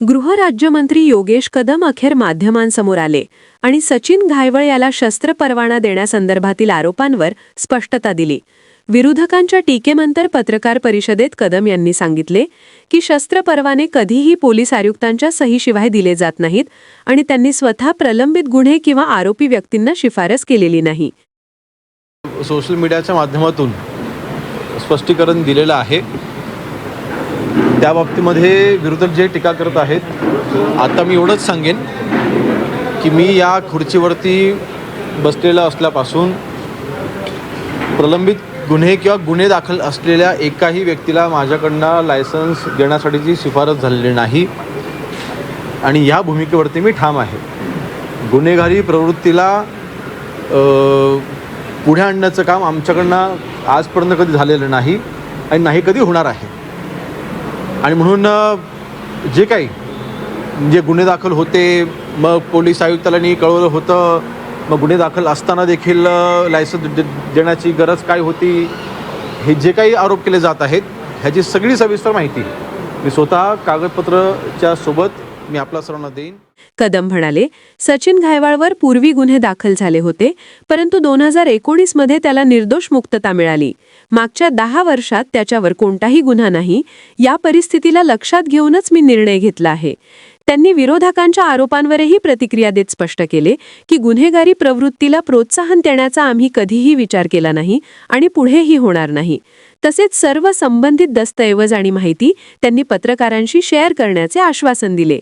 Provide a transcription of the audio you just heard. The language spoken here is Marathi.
गृहराज्यमंत्री योगेश कदम अखेर माध्यमांसमोर आले आणि सचिन घायवळ याला शस्त्र परवाना देण्यासंदर्भातील आरोपांवर स्पष्टता दिली. विरोधकांच्या टीकेनंतर पत्रकार परिषदेत कदम यांनी सांगितले की शस्त्र परवाने कधीही पोलीस आयुक्तांच्या सहीशिवाय दिले जात नाहीत आणि त्यांनी स्वतः प्रलंबित गुन्हे किंवा आरोपी व्यक्तींना शिफारस केलेली नाही. सोशल मीडियाच्या माध्यमातून स्पष्टीकरण दिलेलं आहे. त्या बाबतीमध्ये विरोधक जे टीका करत आहेत आता मी एवढंच सांगेन की मी या खुर्चीवरती बसलेला असल्यापासून प्रलंबित गुन्हे किंवा गुन्हे दाखल असलेल्या एकाही व्यक्तीला माझ्याकडनं लायसन्स देण्यासाठीची शिफारस झालेली नाही. आणि ह्या भूमिकेवरती मी ठाम आहे. गुन्हेगारी प्रवृत्तीला पुढे आणण्याचं काम आमच्याकडनं आजपर्यंत कधी झालेलं नाही आणि नाही कधी होणार आहे. आणि म्हणून जे काही जे गुन्हे दाखल होते मग पोलीस आयुक्तालानी कळवलं होतं मग गुन्हे दाखल असताना देखील लायसन्स दे- देण्याची गरज काय होती हे जे काही आरोप केले जात आहेत ह्याची सगळी सविस्तर माहिती मी स्वतः कागदपत्रच्या सोबत मी आपला सर्वांना देईन. कदम म्हणाले सचिन घायवाळवर पूर्वी गुन्हे दाखल झाले होते परंतु दोन हजार एकोणीसमध्ये त्याला निर्दोष मुक्तता मिळाली. मागच्या दहा वर्षात त्याच्यावर कोणताही गुन्हा नाही या परिस्थितीला लक्षात घेऊनच मी निर्णय घेतला आहे. त्यांनी विरोधकांच्या आरोपांवरही प्रतिक्रिया देत स्पष्ट केले की गुन्हेगारी प्रवृत्तीला प्रोत्साहन देण्याचा आम्ही कधीही विचार केला नाही आणि पुढेही होणार नाही. तसेच सर्व संबंधित दस्तऐवज आणि माहिती त्यांनी पत्रकारांशी शेअर करण्याचे आश्वासन दिले.